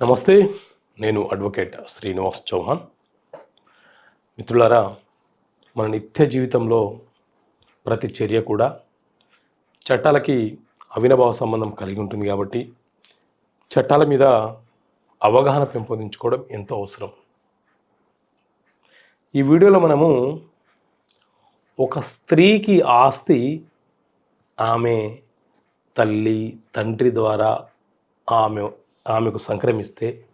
నమస్తే నేను అడ్వకేట్ శ్రీనివాస్ చౌహాన్. మిత్రులారా మన నిత్య జీవితంలో ప్రతి చర్య కూడా చట్టాలకి అవినభావ సంబంధం కలిగి ఉంటుంది కాబట్టి చట్టాల మీద అవగాహన పెంపొందించుకోవడం ఎంతో అవసరం. ఈ వీడియోలో మనము ఒక స్త్రీకి ఆస్తి ఆమె తల్లి తండ్రి ద్వారా ఆమె ఆమెకు సంక్రమిస్తే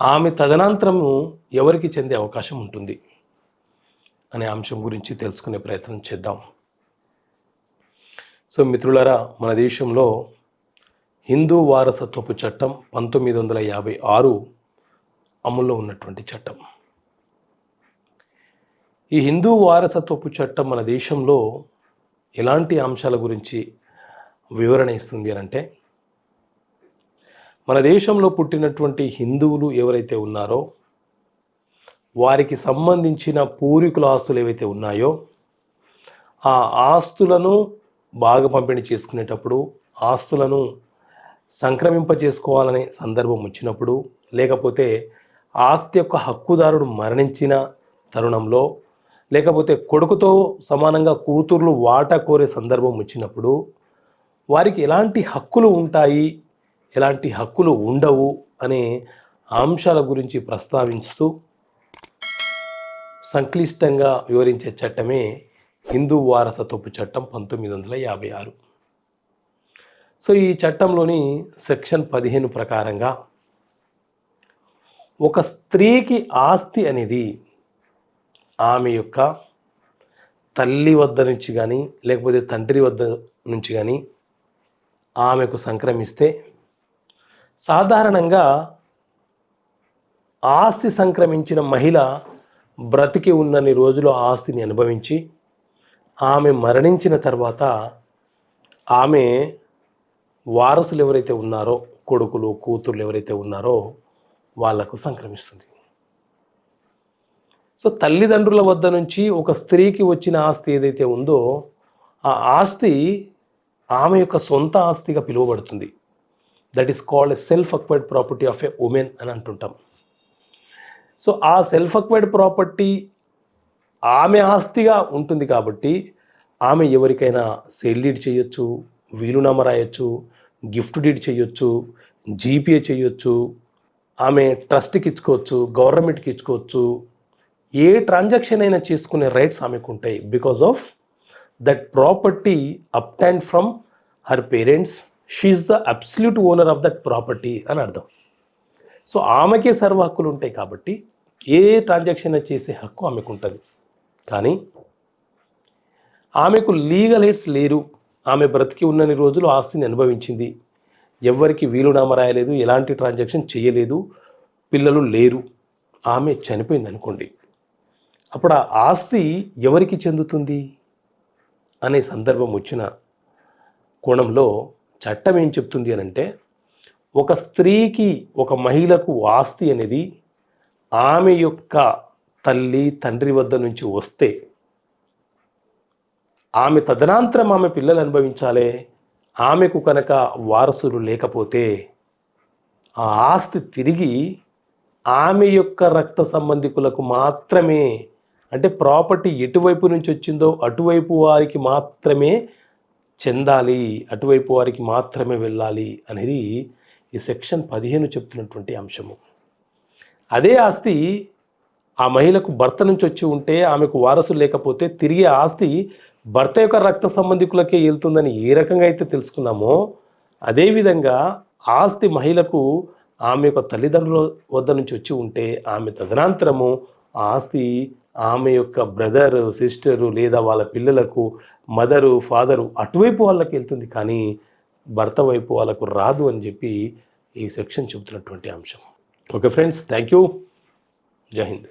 ఆమె తదనంతరము ఎవరికి చెందే అవకాశం ఉంటుంది అనే అంశం గురించి తెలుసుకునే ప్రయత్నం చేద్దాం. సో మిత్రులరా మన దేశంలో హిందూ వారసత్వపు చట్టం పంతొమ్మిది వందల యాభై ఆరు అమల్లో ఉన్నటువంటి చట్టం. ఈ హిందూ వారసత్వపు చట్టం మన దేశంలో ఎలాంటి అంశాల గురించి వివరణ ఇస్తుంది అని అంటే మన దేశంలో పుట్టినటువంటి హిందువులు ఎవరైతే ఉన్నారో వారికి సంబంధించిన పూర్వీకుల ఆస్తులు ఏవైతే ఉన్నాయో ఆ ఆస్తులను బాగా పంపిణీ చేసుకునేటప్పుడు ఆస్తులను సంక్రమింప చేసుకోవాలనే సందర్భం వచ్చినప్పుడు లేకపోతే ఆస్తి యొక్క హక్కుదారుడు మరణించిన తరుణంలో లేకపోతే కొడుకుతో సమానంగా కూతుర్లు వాటా కోరే సందర్భం వచ్చినప్పుడు వారికి ఎలాంటి హక్కులు ఉంటాయి? ఎలాంటి హక్కులు ఉండవు అనే అంశాల గురించి ప్రస్తావిస్తూ సంక్లిష్టంగా వివరించే చట్టమే హిందూ వారసత్వపు చట్టం పంతొమ్మిది వందల యాభై ఆరు. సో ఈ చట్టంలోని సెక్షన్ పదిహేను ప్రకారంగా ఒక స్త్రీకి ఆస్తి అనేది ఆమె యొక్క తల్లి వద్ద నుంచి కానీ లేకపోతే తండ్రి వద్ద నుంచి కానీ ఆమెకు సంక్రమిస్తే సాధారణంగా ఆస్తి సంక్రమించిన మహిళ బ్రతికి ఉన్నన్ని రోజులు ఆస్తిని అనుభవించి ఆమె మరణించిన తర్వాత ఆమె వారసులు ఎవరైతే ఉన్నారో కొడుకులు కూతుర్లు ఎవరైతే ఉన్నారో వాళ్ళకు సంక్రమిస్తుంది. సో తల్లిదండ్రుల వద్ద నుంచి ఒక స్త్రీకి వచ్చిన ఆస్తి ఏదైతే ఉందో ఆ ఆస్తి ఆమె యొక్క సొంత ఆస్తిగా పిలువబడుతుంది. That is called self acquired property of a woman అని అంటుంటాం. సో ఆ సెల్ఫ్ అక్వైర్డ్ ప్రాపర్టీ ఆమె ఆస్తిగా ఉంటుంది కాబట్టి ఆమె ఎవరికైనా సేల్ డీడ్ చేయొచ్చు వీలునామా రాయొచ్చు గిఫ్ట్ డీడ్ చేయొచ్చు జీపీఏ చేయొచ్చు ఆమె ట్రస్ట్కి ఇచ్చుకోవచ్చు గవర్నమెంట్కి ఇచ్చుకోవచ్చు ఏ ట్రాన్సాక్షన్ అయినా చేసుకునే రైట్స్ ఆమెకు ఉంటాయి because of that property obtain from her parents she is the absolute owner of that property అని అర్థం. సో ఆమెకే సర్వ హక్కులు ఉంటాయి కాబట్టి ఏ ట్రాన్సాక్షన్ చేసే హక్కు ఆమెకు ఉంటుంది. కానీ ఆమెకు లీగల్ ఎయిడ్స్ లేరు. ఆమె బ్రతికి ఉన్నన్ని రోజులు ఆస్తిని అనుభవించింది. ఎవరికి వీలునామా రాయలేదు. ఎలాంటి ట్రాన్సాక్షన్ చేయలేదు. పిల్లలు లేరు. ఆమె చనిపోయింది అనుకోండి. అప్పుడు ఆ ఆస్తి ఎవరికి చెందుతుంది? అనే సందర్భం వచ్చిన కోణంలో చట్టం ఏం చెప్తుంది అని అంటే ఒక స్త్రీకి ఒక మహిళకు ఆస్తి అనేది ఆమె యొక్క తల్లి తండ్రి వద్ద నుంచి వస్తే ఆమె తదనంతరం ఆమె పిల్లలు అనుభవించాలి ఆమెకు కనుక వారసులు లేకపోతే ఆ ఆస్తి తిరిగి ఆమె యొక్క రక్త సంబంధికులకు మాత్రమే అంటే ప్రాపర్టీ ఎటువైపు నుంచి వచ్చిందో అటువైపు వారికి మాత్రమే చెందాలి అటువైపు వారికి మాత్రమే వెళ్ళాలి అనేది ఈ సెక్షన్ పదిహేను చెప్తున్నటువంటి అంశము. అదే ఆస్తి ఆ మహిళకు భర్త నుంచి వచ్చి ఉంటే ఆమెకు వారసులు లేకపోతే తిరిగి ఆస్తి భర్త యొక్క రక్త సంబంధికులకే వెళ్తుందని ఏ రకంగా అయితే తెలుసుకున్నామో అదేవిధంగా ఆస్తి మహిళకు ఆమె యొక్క తల్లిదండ్రుల వద్ద నుంచి వచ్చి ఉంటే ఆమె తదనంతరము ఆస్తి ఆమె యొక్క బ్రదర్ సిస్టరు లేదా వాళ్ళ పిల్లలకు మదరు ఫాదరు అటువైపు వాళ్ళకి వెళ్తుంది కానీ భర్త వైపు వాళ్ళకు రాదు అని చెప్పి ఈ సెక్షన్ చెబుతున్నటువంటి అంశం. ఓకే ఫ్రెండ్స్ థ్యాంక్ యూ జై హింద్.